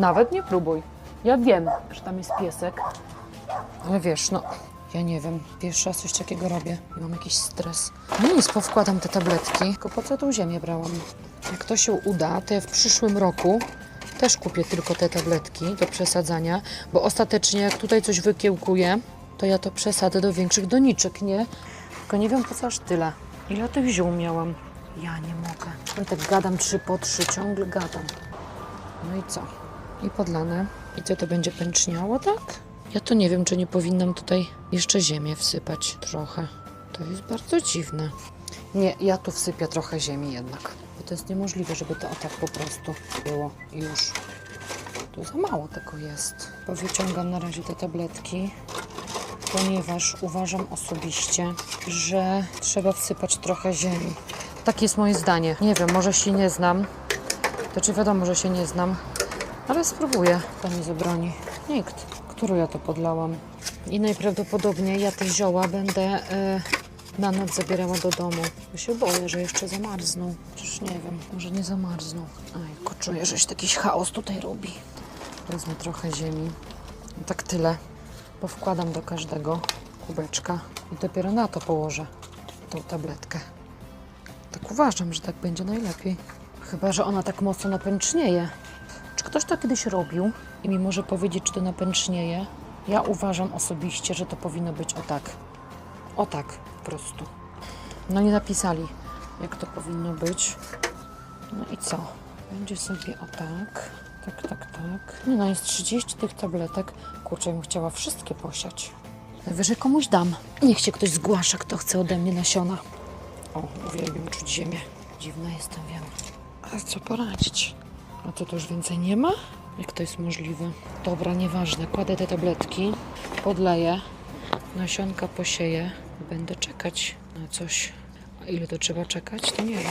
Nawet nie próbuj. Ja wiem, że tam jest piesek. Ale wiesz, no, ja nie wiem. Pierwszy raz coś takiego robię i mam jakiś stres. No nic, powkładam te tabletki. Tylko po co tą ziemię brałam? Jak to się uda, to ja w przyszłym roku też kupię tylko te tabletki do przesadzania, bo ostatecznie jak tutaj coś wykiełkuję, to ja to przesadzę do większych doniczek, nie? Tylko nie wiem po co aż tyle. Ile tych ziół miałam? Ja nie mogę. Ja tak gadam trzy po trzy, ciągle gadam. No i co? I podlane. I co to będzie pęczniało, tak? Ja to nie wiem, czy nie powinnam tutaj jeszcze ziemię wsypać trochę. To jest bardzo dziwne. Nie, ja tu wsypię trochę ziemi jednak. Bo to jest niemożliwe, żeby to tak po prostu było już. Tu za mało tego jest. Powyciągam na razie te tabletki, ponieważ uważam osobiście, że trzeba wsypać trochę ziemi. Takie jest moje zdanie. Nie wiem, może się nie znam. To czy wiadomo, że się nie znam, ale spróbuję. To nie zabroni. Nikt. Którą ja to podlałam? I najprawdopodobniej ja te zioła będę e, na noc zabierała do domu. Bo się boję, że jeszcze zamarzną. Przecież nie wiem, może nie zamarzną. Aj, czuję, że się jakiś chaos tutaj robi. Wezmę trochę ziemi. Tak tyle. Powkładam do każdego kubeczka i dopiero na to położę tą tabletkę. Tak uważam, że tak będzie najlepiej. Chyba, że ona tak mocno napęcznieje. Ktoś to kiedyś robił i mi może powiedzieć, czy to napęcznieje? Ja uważam osobiście, że to powinno być o tak. O tak, po prostu. No nie napisali, jak to powinno być. No i co? Będzie sobie o tak. Tak, tak, tak. Nie no, jest 30 tych tabletek. Kurczę, bym chciała wszystkie posiać. Najwyżej komuś dam. Niech się ktoś zgłasza, kto chce ode mnie nasiona. O, uwielbiam czuć ziemię. Dziwna jestem, wiem. Ale co poradzić? A to, to już więcej nie ma? Jak to jest możliwe? Dobra, nieważne. Kładę te tabletki, podleję, nasionka posieję. Będę czekać na coś. A ile to trzeba czekać, to nie wiem.